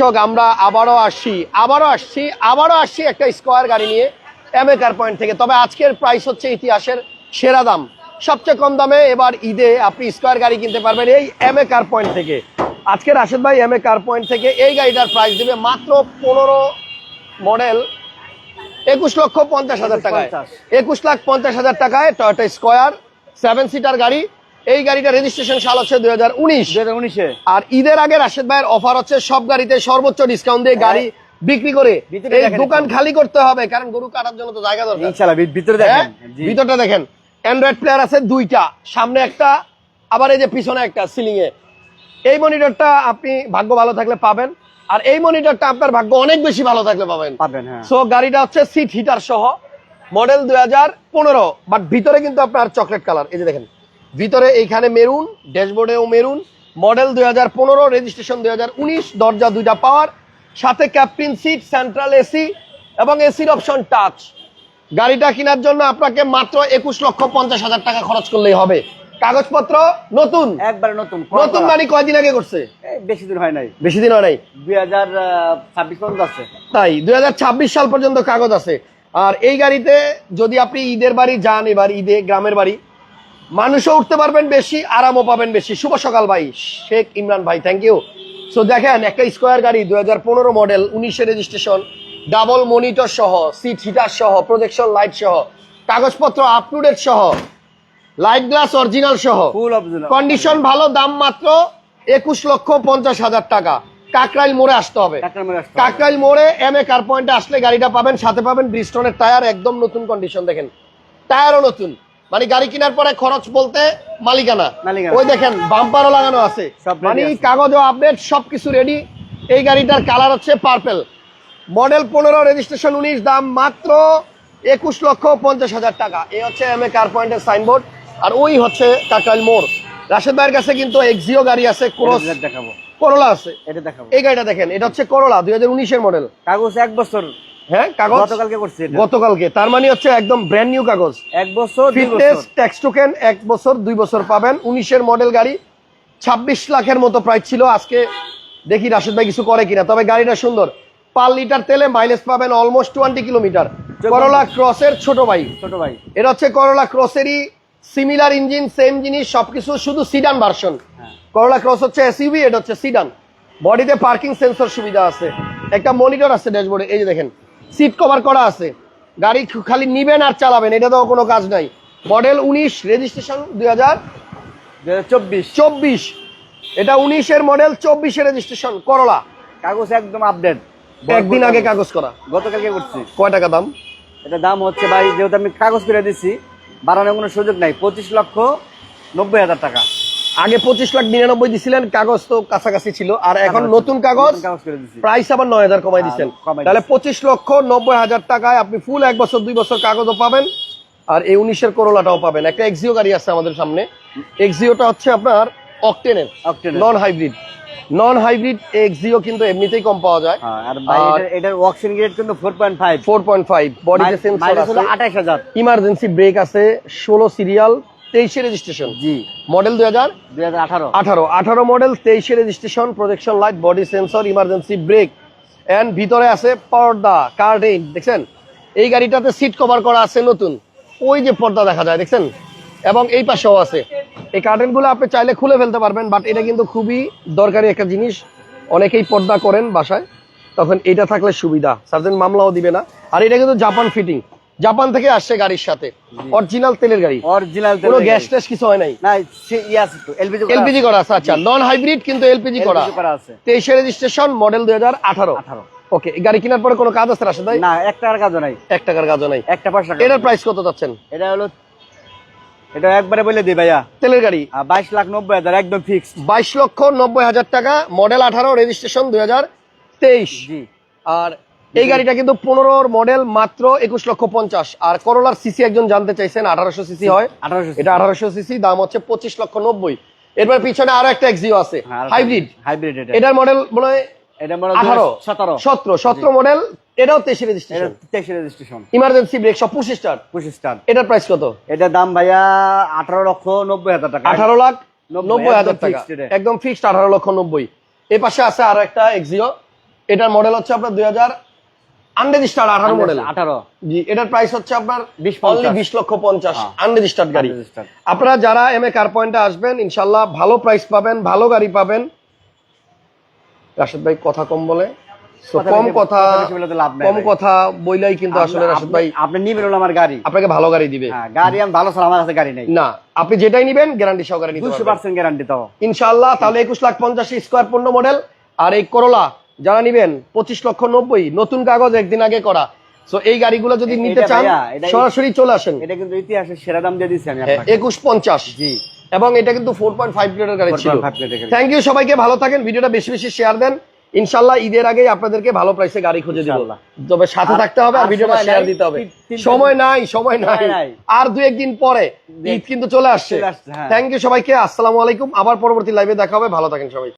দর্শক আমরা আবারও আসছি আবারও আসছি আবারও আসছি একটা স্কোয়ার গাড়ি নিয়ে এম এ কার পয়েন্ট থেকে। তবে আজকের প্রাইস হচ্ছে ইতিহাসের সেরা দাম। সবচেয়ে কম দামে এবার ঈদে আপনি স্কোয়ার গাড়ি কিনতে পারবেন এই এম এ কার পয়েন্ট থেকে। আজকের রাশেদ ভাই এম এ কার পয়েন্ট থেকে এই গাড়িটার প্রাইস দেবে মাত্র পনেরো মডেল একুশ লক্ষ পঞ্চাশ হাজার টাকায়। একুশ লাখ পঞ্চাশ হাজার টাকায় টয়টা স্কোয়ার সেভেন সিটার গাড়ি। এই গাড়িটা রেজিস্ট্রেশন সাল হচ্ছে দুই হাজার উনিশ। আর ঈদের আগে রাশেদ ভাইয়ের অফার হচ্ছে সব গাড়িতে সর্বোচ্চ ডিসকাউন্ট দিয়ে গাড়ি বিক্রি করে এই দোকান খালি করতে হবে কারণ গরু কাটার জন্য তো জায়গা দরকার। ভিতরে হ্যাঁ? দেখেন ভিতরটা দেখেন। অ্যান্ড্রয়েড প্লেয়ার আছে দুইটা সামনে একটা আবার এই যে পিছনে একটা সিলিং এ। এই মনিটরটা আপনি ভাগ্য ভালো থাকলে পাবেন আর এই মনিটরটা আপনার ভাগ্য অনেক বেশি ভালো থাকলে পাবেন। পাবেন হ্যাঁ। সো গাড়িটা হচ্ছে সিট হিটার সহ মডেল দুই হাজার পনেরো বাট ভিতরে কিন্তু আপনার চকলেট কালার এই যে দেখেন। ভিতরে এইখানে মেরুন ড্যাশবোর্ডেও মেরুন মডেল দুই হাজার পনেরো রেজিস্ট্রেশন দুই হাজার উনিশ দরজা দুইটা পাওয়ার সাথে ক্যাপ্টিন সিট সেন্ট্রাল এসি এবং এসির অপশন টাচ। গাড়িটা কেনার জন্য আপনাকে মাত্র একুশ লক্ষ পঞ্চাশ হাজার টাকা খরচ করলেই হবে। কাগজপত্র নতুন? একবারে নতুন। নতুন মানে কয়দিন আগে করছে? বেশি দিন হয় নাই। বেশি দিন হয় নাই? দুই হাজার ছাব্বিশ পর্যন্ত আছে। তাই দুই হাজার ছাব্বিশ সাল পর্যন্ত কাগজ আছে। আর এই গাড়িতে যদি আপনি ঈদের বাড়ি যান এবার ঈদে গ্রামের বাড়ি মানুষও উঠতে পারবেন বেশি আরামও পাবেন বেশি। শুভ সকাল ভাই। শেখ ইমরান ভাই থ্যাংক ইউ সো দেখেন একটা স্কোয়ার গাড়ি দুই মডেল উনিশে রেজিস্ট্রেশন ডাবল মনিটর সহ সিট হিটার সহ প্রজেকশন লাইট সহ কাগজপত্র আপ টু ডেট সহ লাইট গ্লাস অরিজিনাল সহ কন্ডিশন ভালো দাম মাত্র একুশ লক্ষ পঞ্চাশ হাজার টাকা। কাকরাইল মোড়ে আসতে হবে। টাকার আসতে হবে। কাকরাইল মোড়ে এম এ কার পয়েন্টে আসলে গাড়িটা পাবেন সাথে পাবেন ব্রিস্টনের টায়ার একদম নতুন কন্ডিশন দেখেন। টায়ারও নতুন। মানে গাড়ি কেনার পরে খরচ বলতে মালিকানা। ওই দেখেন বাম্পারও লাগানো আছে। মানে। কাগজও আপডেট সবকিছু রেডি এই গাড়িটার কালার হচ্ছে পার্পেল মডেল পনেরো রেজিস্ট্রেশন উনিশ দাম মাত্র একুশ লক্ষ পঞ্চাশ হাজার টাকা। এই হচ্ছে এম এ কার পয়েন্টের সাইনবোর্ড আর ওই হচ্ছে কাকরাইল মোড় রাশেদ ভাইয়ের কাছে কিন্তু এক্সিও গাড়ি আছে ক্রস দেখাবো। করোলা আছে। এটা দেখাবো। এই গাড়িটা দেখেন এটা হচ্ছে করোলা দুই হাজার উনিশের মডেল কাগজ এক বছর হ্যাঁ কাগজ? গতকালকে করছি। গতকালকে। তার মানে হচ্ছে একদম ব্র্যান্ড নিউ কাগজ। এক বছর দুই ফিটনেস ট্যাক্স টোকেন এক বছর দুই বছর পাবেন। উনিশের মডেল গাড়ি ছাব্বিশ লাখের মতো প্রাইস ছিল আজকে। দেখি রাশেদ ভাই কিছু করে কিনা। তবে গাড়িটা সুন্দর। পার লিটার তেলে মাইলেজ পাবেন অলমোস্ট টোয়েন্টি কিলোমিটার করোলা ক্রসের ছোট ভাই। ছোট ভাই। এটা হচ্ছে করোলা ক্রসেরই সিমিলার ইঞ্জিন সেম জিনিস সবকিছু শুধু সিডান ভার্সন। করোলা ক্রস হচ্ছে এসইউভি এটা হচ্ছে সিডান বডিতে পার্কিং সেন্সর সুবিধা আছে। একটা মনিটর আছে ড্যাশবোর্ডে এই যে দেখেন। সিট কভার করা আছে। গাড়ি খালি নিবেন আর চালাবেন এটা তো কোনো কাজ নাই। মডেল উনিশ রেজিস্ট্রেশন দুই হাজার চব্বিশ। চব্বিশ। এটা উনিশের মডেল চব্বিশের রেজিস্ট্রেশন করলা কাগজ একদম আপডেট একদিন আগে কাগজ করা। গতকালকে করছি। কয় টাকা দাম? এটা দাম হচ্ছে ভাই যেহেতু আমি কাগজ করে দিচ্ছি বাড়ানোর কোনো সুযোগ নাই পঁচিশ লক্ষ নব্বই হাজার টাকা। আগে পঁচিশ লাখ নিরানব্বই দিছিলেন কাগজ তো কাছাকাছি ছিল। আর এখন নতুন কাগজ প্রাইস আবার নয় হাজার কমাই দিচ্ছেন। তাহলে পঁচিশ লক্ষ নব্বই হাজার টাকায় আপনি ফুল এক বছর দুই বছর কাগজও পাবেন আর এই উনিশের করোলাটাও পাবেন। একটা এক্সিও গাড়ি আছে আমাদের সামনে। এক্সিওটা হচ্ছে আপনার অকটেনের। Non hybrid non hybrid Axio কিন্তু এমনিতেই কম পাওয়া যায়। হ্যাঁ, আর এটার- ওয়াকশন গ্রেড কিন্তু four point five four point five বডিতে সেন্সর আছে আঠাশ হাজার। ইমার্জেন্সি ব্রেক আছে ষোলো সিরিয়াল তেইশে রেজিস্ট্রেশন জি। মডেল দুই হাজার দুই হাজার আঠারো। আঠারো। আঠারো মডেল তেইশে registration projection light body sensor emergency brake and ভিতরে আছে পর্দা কার্টেন দেখছেন? এই গাড়িটাতে সিট কভার করা আছে নতুন। ওই যে পর্দা দেখা যায় দেখছেন? এবং এই পাশেও আছে। এই কার্টেনগুলো আপনি চাইলে খুলে ফেলতে পারবেন বাট এটা কিন্তু খুবই দরকারি একটা জিনিস। অনেকেই পর্দা করেন বাসায় তখন এটা থাকলে সুবিধা। সার্জেন্ট মামলাও দিবে না। আর এটা কিন্তু জাপান ফিটিং জাপান থেকে আসছে গাড়ির সাথে। অরিজিনাল তেলের গাড়ি। অরিজিনাল তেল কোনো গ্যাস ট্যাস কিছু হয় নাই। না ইয়ে আছে তো এলপিজি করা এলপিজি করা আছে আচ্ছা। নন হাইব্রিড কিন্তু এলপিজি করা। আছে। তেইশে রেজিস্ট্রেশন মডেল দুই হাজার আঠারো। আঠারো। ওকে গাড়ি কেনার পরে কোনো কাজ আছে রাশেদ ভাই না এক টাকার কাজও নাই। এক টাকার কাজও নাই। একটা পয়সা এটার প্রাইস কত যাচ্ছেন এটা হলো এটা একবারে বলে দিই ভাইয়া। তেলের গাড়ি? বাইশ লাখ নব্বই হাজার একদম ফিক্সড বাইশ লক্ষ নব্বই হাজার টাকা মডেল আঠারো রেজিস্ট্রেশন দুই হাজার তেইশ। জি। আর এই গাড়িটা কিন্তু পনেরোর মডেল মাত্র একুশ লক্ষ পঞ্চাশ। আর করোলার সিসি একজন জানতে চাইছেন আঠারোশো সিসি হয়। এটা আঠারোশো সিসি দাম হচ্ছে পঁচিশ লক্ষ নব্বই। এরপর পিছনে আরও একটা এক্সিও আছে হাইব্রিড হাইব্রিড এটার মডেল মনে হয় আঠারো। সতেরো। সতেরো সতেরো মডেল এটাও তেইশে রেজিস্ট্রেশন তেইশ রেজিস্ট্রেশন ইমার্জেন্সি ব্রেক সব পুশ স্টার পঁচিশ স্টার এটার প্রাইস কত? এটার দাম ভাইয়া আঠারো লক্ষ নব্বই হাজার টাকা। আঠারো লাখ নব্বই, হাজার একদম টাকা। একদম ফিক্সড আঠারো লক্ষ নব্বই। এ পাশে আছে আরও একটা এক্সিও এটার মডেল হচ্ছে আপনার দুই হাজার আনরেজিস্টার্ড আঠারো মডেল আঠারো। জি এটার প্রাইস হচ্ছে আপনার অনলি বিশ লক্ষ পঞ্চাশ হ্যাঁ। আনরেজিস্টার্ড গাড়ি। আপনারা যারা এম এ কার পয়েন্টে আসবেন ইনশাল্লাহ ভালো প্রাইস পাবেন ভালো গাড়ি পাবেন। রাশেদ ভাই কথা কম বলে। কম কথা কম কথা বইলাই কিন্তু আসলে আপনি- রাশেদ ভাই আপনি নিবেন আমার গাড়ি। আপনাকে ভালো গাড়ি দিবে। হ্যাঁ গাড়ি আমি ভালো চালাম আমার কাছে গাড়ি নেই। না আপনি যেটাই নিবেন গ্যারান্টি সহকারে নিতে পারবেন। গ্যারান্টি ইনশাআল্লাহ তাহলে একুশ লাখ পঞ্চাশ স্কোয়ার পনেরো মডেল আর এই করোলা যারা নিবেন পঁচিশ লক্ষ নব্বই নতুন কাগজ একদিন আগে করা। তো এই গাড়িগুলো যদি নিতে চান সরাসরি চলে আসেন। এটা কিন্তু ইতিহাসের সেরা দাম দিয়ে দিচ্ছি আমি একুশ পঞ্চাশ। জি। এবং এটা কিন্তু ফোর পয়েন্ট ফাইভ লিটার গাড়ি ছিল। 4.5 লিটার গাড়ি। থ্যাংক ইউ সবাইকে ভালো থাকেন ভিডিওটা বেশি বেশি শেয়ার দেন। ইনশাল্লাহ ঈদের আগেই আপনাদেরকে ভালো প্রাইসে গাড়ি খুঁজে দিব। তবে সাথে থাকতে হবে আর ভিডিওটা শেয়ার দিতে হবে। সময় নাই সময় নাই। আর দু একদিন পরে ঈদ কিন্তু চলে আসছে। থ্যাংক ইউ সবাইকে আসসালামু আলাইকুম। আবার পরবর্তী লাইভে দেখা হবে। ভালো থাকেন সবাই।